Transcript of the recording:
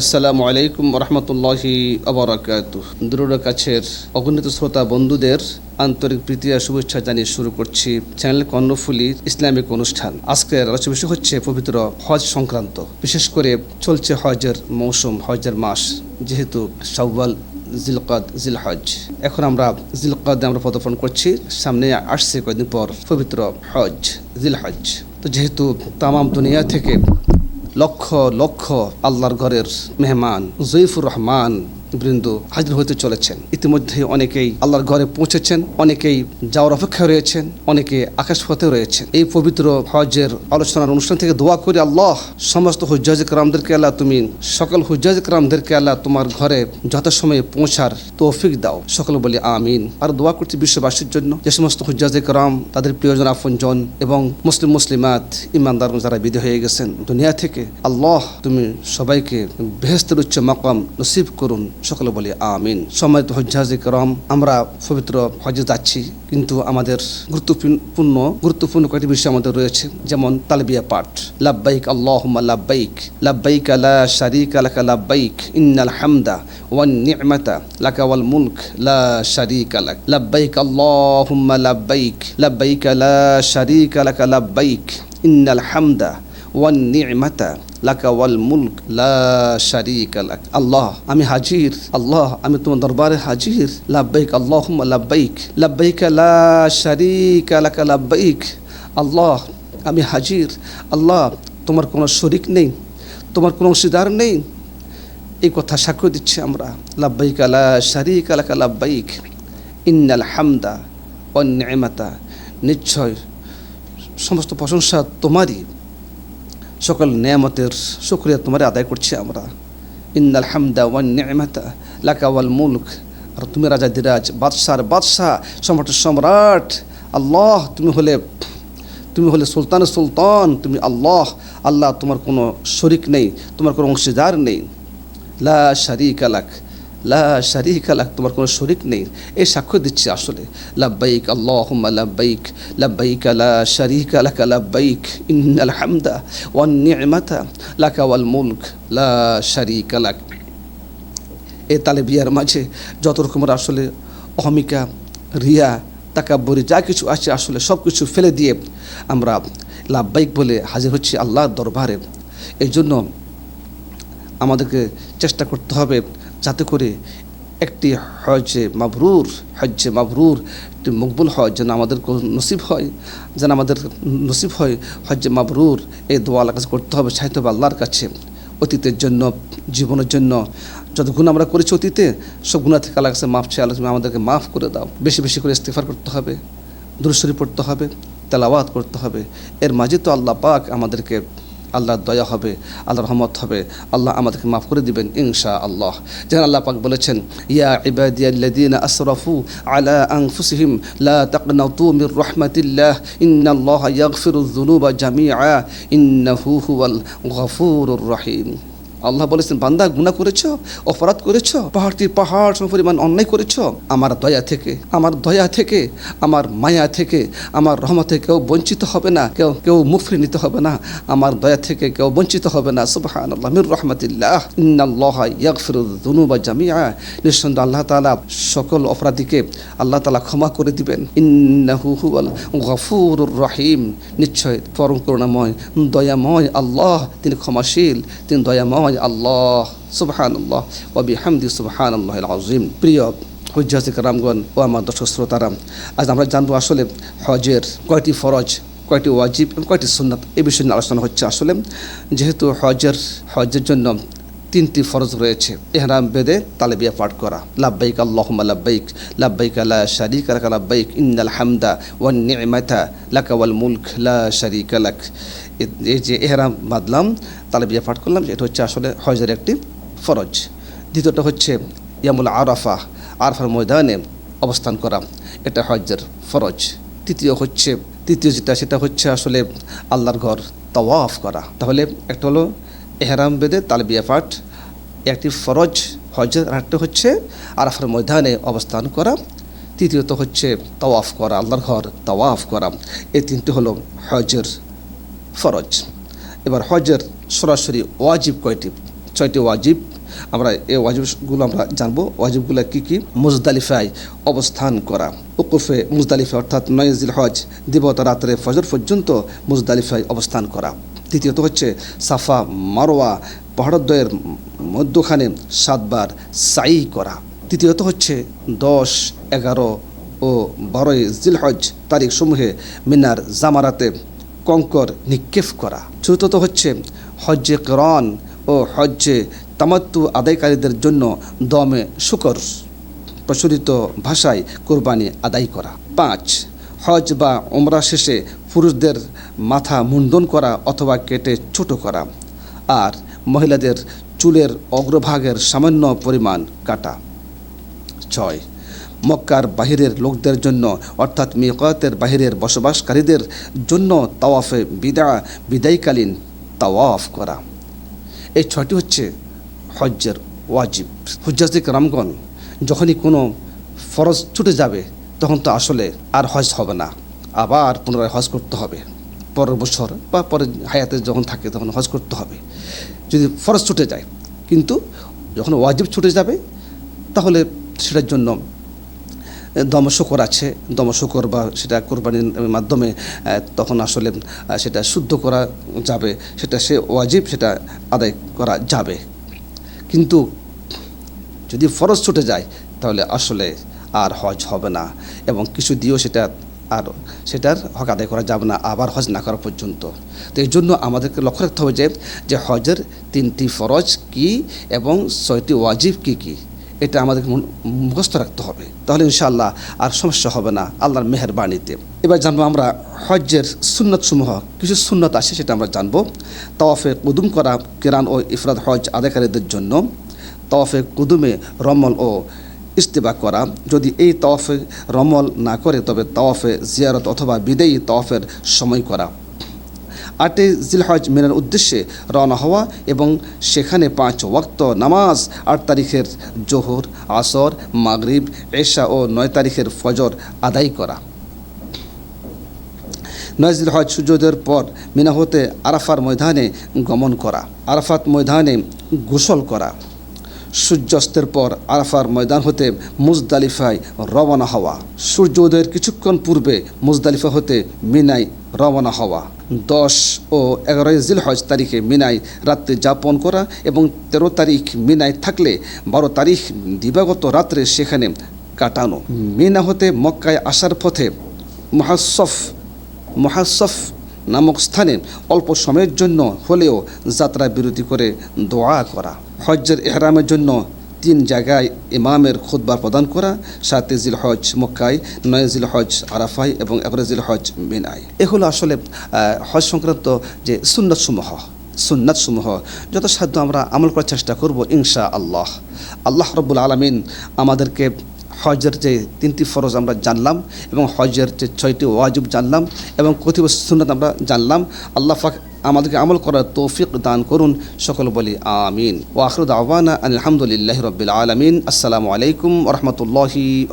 আসসালামু আলাইকুম রহমতুল্লাহি আবরাকাত। দূর কাছের অগণিত শ্রোতা বন্ধুদের আন্তরিক প্রীতি আর শুভেচ্ছা জানিয়ে শুরু করছি চ্যানেল কর্ণফুলি ইসলামিক অনুষ্ঠান। আজকের আলোচনা বিষয় হচ্ছে পবিত্র হজ সংক্রান্ত। বিশেষ করে চলছে হজের মৌসুম, হজের মাস, যেহেতু শাওয়াল, জিলকাদ, জিলহজ। এখন আমরা জিলকাদ আমরা পদার্পণ করছি। সামনে আসছে কয়েকদিন পর পবিত্র হজ, জিলহজ। তো যেহেতু তামাম দুনিয়া থেকে লক্ষ লক্ষ আল্লাহর ঘরের মেহমান জৈফুর রহমান বৃন্দ হাজির হতে চলেছেন। ইতিমধ্যে অনেকেই আল্লাহর ঘরে পৌঁছেছেন, অনেকেই যাওয়ার অপেক্ষায় রয়েছেন, অনেকে আকাশ আকাশপথে রয়েছেন। এই পবিত্র হজের আলোচনার অনুষ্ঠান থেকে দোয়া করি, আল্লাহ, সমস্ত হুজ্জাজ কালামদেরকে আল্লাহ তুমি, সকল হুজ্জাজ কালামদেরকে আল্লাহ তোমার ঘরে যথাসময়ে পৌঁছার তৌফিক দাও। সকল বলি, আমিন। আর দোয়া করছি বিশ্ববাসীর জন্য যে সমস্ত হুজ্জাজ কালাম তাদের প্রিয়জন, আপনজন এবং মুসলিম, মুসলিমাত, ইমানদার যারা বিধি হয়ে গেছেন দুনিয়া থেকে, আল্লাহ, তুমি সবাইকে বেহেস্তের উচ্চ মাকাম নসিব করুন। সকলে বলি আমিন। সম্মানিত হজ্জাজি করম আমরা পবিত্র হজে যাচ্ছি, কিন্তু আমাদের গুরুত্বপূর্ণ গুরুত্বপূর্ণ কয়েকটি বিষয় আমাদের রয়েছে, যেমন তালবিয়া পাঠ। লাব্বাইক আল্লাহুম্মা লাব্বাইক লাব্বাইক লা শারীকা লাকা লাব্বাইক, ইন্নাল হামদা ওয়ান নি'মাতা লাকা ওয়াল মুলক লা শারীকা লাক। লাব্বাইক আল্লাহুম্মা লাব্বাইক লাব্বাইক লা শারীকা লাকা লাব্বাইক, ইন্নাল হামদা ওয়ান নি'মাতা লাকা ওয়াল মুলক, লা শারীকা লাক। আল্লাহ, আমি হাজির। আল্লাহ, আমি তোমার দরবারে হাজির। লাব্বাইক আল্লাহুম্মা লাব্বাইক। লাব্বাইক লা শারীকা লাকা লাব্বাইক। আল্লাহ, আমি হাজির। আল্লাহ, তোমার কোনো শরিক নেই। তোমার কোনো অংশীদার নেই। এই কথা সাক্ষ্য দিচ্ছি আমরা। লাব্বাইক লা শারীকা লাকা লাব্বাইক। ইন্নাল হামদা নি'মাতা। নিশ্চয় সমস্ত প্রশংসা তোমারই। সকল নিয়ামতের শুক্রিয়া তোমার আদায় করছি আমরা। ইন্দাল হামদা ওয়ান নেমাতা লাকাওয়াল মুলক। আর তুমি রাজা দিরাজ বাদশার বাদশাহ, সম্রাট সম্রাট, আল্লাহ, তুমি হলে তুমি হলে সুলতান সুলতান, তুমি আল্লাহ আল্লাহ তোমার কোনো শরিক নেই, তোমার কোনো অংশীদার নেই। লা শারিক আলাক লা শারিক আলাক তোমার কোনো শরিক নেই। এই সাক্ষ্য দিচ্ছি আসলে। লাব্বাইক, আল্লাহুম্মা লাব্বাইক লাব্বাইক লা শারিক আলাক লাব্বাইক, ইন্নাল হামদা ওয়ান নি'মাতা লাকা ওয়াল মুলক। লা শারিক আলাক এই তালেবিয়ার মাঝে যত রকমের আসলে অহমিকা, রিয়া, তাকাব্বরি, যা কিছু আছে আসলে সব কিছু ফেলে দিয়ে আমরা লাভবাইক বলে হাজির হচ্ছি আল্লাহর দরবারে। এই জন্য আমাদেরকে চেষ্টা করতে হবে যাতে করে একটি হজে মাবরুর, হজ্জে মাবরুর, একটি মকবুল হজ যেন আমাদের নসিব হয়, যেন আমাদের নসিব হয় হজ্জে মাবরুর। এই দোয়া কাছে করতে হবে, সাহিত্য আল্লাহর কাছে। অতীতের জন্য, জীবনের জন্য যত গুণ আমরা করেছি অতীতে সব গুণা থেকে আল্লাহ কাছে মাফ চাই, আল্লাহ তুমি আমাদেরকে মাফ করে দাও। বেশি বেশি করে ইস্তেফার করতে হবে দুরুশরী পড়তে হবে, তেলাওয়াত করতে হবে। এর মাঝে তো আল্লাহ পাক আমাদেরকে আল্লাহর দয়া হবে, আল্লাহর রহমত হবে। আল্লাহ আমাদেরকে মাফ করে দিবেন ইনশা আল্লাহ যেন আল্লাহ পাক বলেছেন, ইয়া ইবাদিয়াল্লাযীনা আসরাফু আলা আনফুসিহিম, লা তাকনাতু মির রাহমাতিল্লাহ, ইন্নাল্লাহা ইয়াগফিরুয যুনুবা জামিআ, ইন্নাহু হুয়াল গফুরুর রহিম। আল্লাহ বলেছেন, বান্দা গুণা করেছ, অপরাধ করেছ, পাহাড়টির পাহাড় সম পরিমাণ অন্যায় করেছ, আমার দয়া থেকে, আমার দয়া থেকে, আমার মায়া থেকে, আমার রহমত কেউ বঞ্চিত হবে না, কেউ কেউ মুফরি নিতে হবে না, আমার দয়া থেকে কেউ বঞ্চিত হবে না সুবহান আল্লাহ মির রহমতিল্লাহ, ইন্নাল্লাহ ইয়াগফিরু যুনুবা জামিআ, নিঃসন্দেহ আল্লাহ তালা সকল অপরাধীকে আল্লাহ তালা ক্ষমা করে দিবেন। ইন্নাহু হুয়াল গফুরুর রহিম, নিশ্চয় পরম করুণাময়, দয়াময় আল্লাহ, তিনি ক্ষমাশীল, তিনি দয়াময় আল্লাহ সুবহান আল্লাহ ওবি হামদি সুবহান আল্লাহ আজিম প্রিয় হজ্জাসিক রামগণ ও আমার দর্শক শ্রোতারাম আজ আমরা জানব আসলে হজের কয়টি ফরজ, কয়টি ওয়াজিব এবং কয়টি সুন্নাত। এই বিষয়ে আলোচনা হচ্ছে আসলে। যেহেতু হজের হজের জন্য তিনটি ফরজ রয়েছে। এহরাম, বেদে, তালেবিয়া পাঠ করা। লাব্বাইক আল্লাহুম্মা লাব্বাইক লাব্বাইক লা শারীকা লাক লাব্বাইক, ইন্নাল হামদা ওয়ান নি'মাতা লাকা ওয়াল মুলক, লা শারীকা লাক। এই যে এহরাম বাঁধলাম, তালেবিয়া পাঠ করলাম, এটা হচ্ছে আসলে হজের একটি ফরজ। দ্বিতীয়টা হচ্ছে ইয়ামুল আরাফা, আরফার ময়দানে অবস্থান করা, এটা হজ্জের ফরজ। তৃতীয় হচ্ছে, তৃতীয় যেটা, সেটা হচ্ছে আসলে আল্লাহর ঘর তাওয়াফ করা। তাহলে একটা হলো এহরাম বেদে তালবিয়া পাঠ। একটি ফরজ হজের আর একটা হচ্ছে আরাফার ময়দানে অবস্থান করা। তৃতীয়ত হচ্ছে তাওয়াফ করা, আল্লাহর ঘর তাওয়াফ করা। এই তিনটি হলো হজের ফরজ। এবার হজের সরাসরি ওয়াজিব কয়টি? ছয়টি ওয়াজিব। আমরা এই ওয়াজিবগুলো আমরা জানব। ওয়াজিবগুলো কী কী? মুজদালিফায় অবস্থান করা। উকুফে মুজদালিফা অর্থাৎ নয়জিল হজ দিবত রাত্রে ফজর পর্যন্ত মুজদালিফায় অবস্থান করা। তৃতীয়ত হচ্ছে সাফা মারোয়া পাহাড়দ্বয়ের মধ্যখানে সাতবার সাই করা। তৃতীয়ত হচ্ছে দশ, এগারো ও বারোই জিলহজ তারিখ সমূহে মিনার জামারাতে কঙ্কর নিক্ষেপ করা। চতুর্থত হচ্ছে হজ্জে করন ও হজ্জে তামাত্তু আদায়কারীদের জন্য দমে শুকর প্রচলিত ভাষায় কোরবানি আদায় করা। পাঁচ, হজ বা ওমরা শেষে পুরুষদের মাথা মুন্ডন করা অথবা কেটে ছোট করা। আর মহিলাদের চুলের অগ্রভাগের সামান্য পরিমাণ কাটা। ছয়, মক্কার বাহিরের লোকদের জন্য, অর্থাৎ মিকতের বাহিরের বসবাসকারীদের জন্য তাওয়াফে বিদা বিদায়কালীন তাওয়াফ করা। এই ছয়টি হচ্ছে হজ্জের ওয়াজিব। হুজ্জাজিক রামগণ যখনই কোনো ফরজ ছুটে যাবে, তখন তো আসলে আর হজ হবে না। আবার পুনরায় হজ করতে হবে। পরের বছর বা পরের হায়াতে যখন থাকে তখন হজ করতে হবে। যদি ফরজ ছুটে যায়, কিন্তু যখন ওয়াজিব ছুটে যাবে, তাহলে সেটার জন্য দমশকর আছে। দমশকর বা সেটা কোরবানির মাধ্যমে তখন আসলে সেটা শুদ্ধ করা যাবে। সেটা সে ওয়াজিব, সেটা আদায় করা যাবে। কিন্তু যদি ফরজ ছুটে যায়, তাহলে আসলে আর হজ হবে না। এবং কিছু দিয়েও সেটা আর সেটার হক আদায় করা যাবে না, আবার হজ না করা পর্যন্ত। তো এই জন্য আমাদেরকে লক্ষ্য রাখতে হবে যে যে হজের তিনটি ফরজ কি এবং ছয়টি ওয়াজিব কি কি, এটা আমাদেরকে মুখস্থ রাখতে হবে। তাহলে ইনশাআল্লাহ আর সমস্যা হবে না, আল্লাহর মেহরবানিতে। এবার জানব আমরা হজ্জের সুন্নত সমূহ কিছু সুন্নত আছে সেটা আমরা জানব। তাওয়াফে কুদুম করা, কিরান ও ইফরাদ হজ আদায়কারীদের জন্য। তওয়াফে কুদুমে রমল ও ইস্তেবা করা। যদি এই তওয়াফে রমল না করে, তবে তওয়াফে জিয়ারত অথবা বিদেয়ী তওয়াফের সময় করা। আটে জিলহজ মেনের উদ্দেশ্যে রওনা হওয়া এবং সেখানে পাঁচ ওয়াক্ত নামাজ, আট তারিখের জোহর, আসর, মাগরিব এশা ও নয় তারিখের ফজর আদায় করা। নয়জিল হজ সূর্যোদয়ের পর মিনা হতে আরাফার ময়দানে গমন করা। আরাফাত ময়দানে গোসল করা। সূর্যাস্তের পর আরাফার ময়দান হতে মুজদালিফায় রওনা হওয়া। সূর্য উদয়ের কিছুক্ষণ পূর্বে মুজদালিফা হতে মিনাই রওনা হওয়া। দশ ও এগারোই জিলহজ তারিখে মিনাই রাত্রে যাপন করা এবং তেরো তারিখ মিনায় থাকলে বারো তারিখ দিবাগত রাত্রে সেখানে কাটানো। মিনা হতে মক্কায় আসার পথে মহাসফ মহাসফ নামক স্থানে অল্প সময়ের জন্য হলেও যাত্রা বিরতি করে দোয়া করা। হজ্জের এহরামের জন্য তিন জায়গায় ইমামের খুদ্বার প্রদান করা সাতে জিল হজ মক্কায়, নয় জিল হজ আরাফাই এবং এগারো জিল হজ মিনাই এগুলো আসলে হজ সংক্রান্ত যে সুন্নতসমূহ। সুন্নাতসমূহ সুন্নাত সমূহ যত সাধ্য আমরা আমল করার চেষ্টা করব ইনশা আল্লাহ আল্লাহ রব্বুল আলমিন আমাদেরকে হজের যে তিনটি ফরজ আমরা জানলাম এবং হজের যে ছয়টি ওয়াজিব জানলাম এবং কথিব সুন্নত আমরা জানলাম, আল্লাহ ফাক আমাদেরকে আমল করার তৌফিক দান করুন। সকল বলি আমিন। ও আখরুদ আওয়ানা আলহামদুলিল্লাহ রবিল আলমিন। আসসালামু আলাইকুম রহমতুল্লাহি